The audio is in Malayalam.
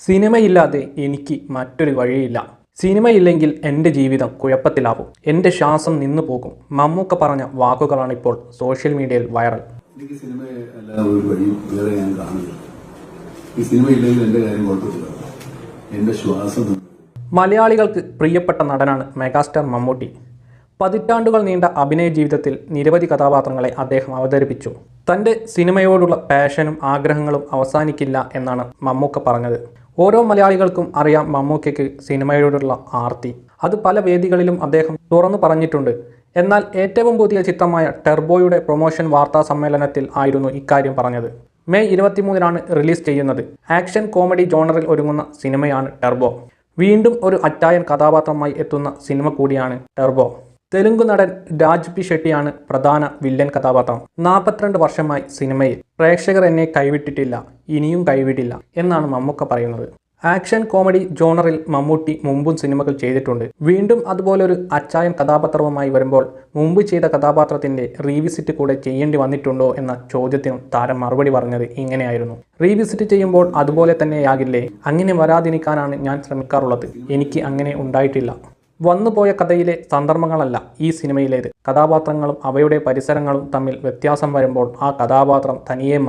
സിനിമയില്ലാതെ എനിക്ക് മറ്റൊരു വഴിയില്ല. സിനിമയില്ലെങ്കിൽ എന്റെ ജീവിതം കുഴപ്പത്തിലാവും. എന്റെ ശ്വാസം നിന്നു പോകും. മമ്മൂക്ക പറഞ്ഞ വാക്കുകളാണ് ഇപ്പോൾ സോഷ്യൽ മീഡിയയിൽ വൈറൽ. എനിക്ക് സിനിമ ഒരു വഴി വേറെ ഞാൻ കാണുന്നില്ല. ഈ എന്റെ കാര്യം എന്റെ ശ്വാസം മലയാളികൾക്ക് പ്രിയപ്പെട്ട നടനാണ് മെഗാസ്റ്റാർ മമ്മൂട്ടി. പതിറ്റാണ്ടുകൾ നീണ്ട അഭിനയ ജീവിതത്തിൽ നിരവധി കഥാപാത്രങ്ങളെ അദ്ദേഹം അവതരിപ്പിച്ചു. തന്റെ സിനിമയോടുള്ള പാഷനും ആഗ്രഹങ്ങളും അവസാനിക്കില്ല എന്നാണ് മമ്മൂക്ക പറഞ്ഞത്. ഓരോ മലയാളികൾക്കും അറിയാം മമ്മൂക്കയ്ക്ക് സിനിമയോടുള്ള ആർത്തി. അത് പല വേദികളിലും അദ്ദേഹം തുറന്നു പറഞ്ഞിട്ടുണ്ട്. എന്നാൽ ഏറ്റവും പുതിയ ചിത്രമായ ടെർബോയുടെ പ്രൊമോഷൻ വാർത്താ സമ്മേളനത്തിൽ ആയിരുന്നു ഇക്കാര്യം പറഞ്ഞത്. മെയ് ഇരുപത്തിമൂന്നിനാണ് റിലീസ് ചെയ്യുന്നത്. ആക്ഷൻ കോമഡി ജോണറിൽ ഒരുങ്ങുന്ന സിനിമയാണ് ടെർബോ. വീണ്ടും ഒരു അറ്റായൻ കഥാപാത്രമായി എത്തുന്ന സിനിമ കൂടിയാണ് ടെർബോ. തെലുങ്ക് നടൻ രാജ് പി ഷെട്ടിയാണ് പ്രധാന വില്ലൻ കഥാപാത്രം. നാൽപ്പത്തിരണ്ട് വർഷമായി സിനിമയിൽ പ്രേക്ഷകർ എന്നെ കൈവിട്ടിട്ടില്ല. ഇനിയും കൈവിടില്ല എന്നാണ് മമ്മൂക്ക പറയുന്നത്. ആക്ഷൻ കോമഡി ജോണറിൽ മമ്മൂട്ടി മുമ്പും സിനിമകൾ ചെയ്തിട്ടുണ്ട്. വീണ്ടും അതുപോലൊരു അച്ചായൻ കഥാപാത്രവുമായി വരുമ്പോൾ മുമ്പ് ചെയ്ത കഥാപാത്രത്തിന്റെ റീവിസിറ്റ് കൂടെ ചെയ്യേണ്ടി വന്നിട്ടുണ്ടോ എന്ന ചോദ്യത്തിനും താരം മറുപടി പറഞ്ഞത് ഇങ്ങനെയായിരുന്നു. റീവിസിറ്റ് ചെയ്യുമ്പോൾ അതുപോലെ തന്നെയാകില്ലേ? അങ്ങനെ വരാതിരിക്കാനാണ് ഞാൻ ശ്രമിക്കാറുള്ളത്. എനിക്ക് അങ്ങനെ ഉണ്ടായിട്ടില്ല. വന്നുപോയ കഥയിലെ സന്ദർഭങ്ങളല്ല ഈ സിനിമയിലേത്. കഥാപാത്രങ്ങളും അവയുടെ പരിസരങ്ങളും തമ്മിൽ വ്യത്യാസം വരുമ്പോൾ ആ കഥാപാത്രം തനിയെ മാറും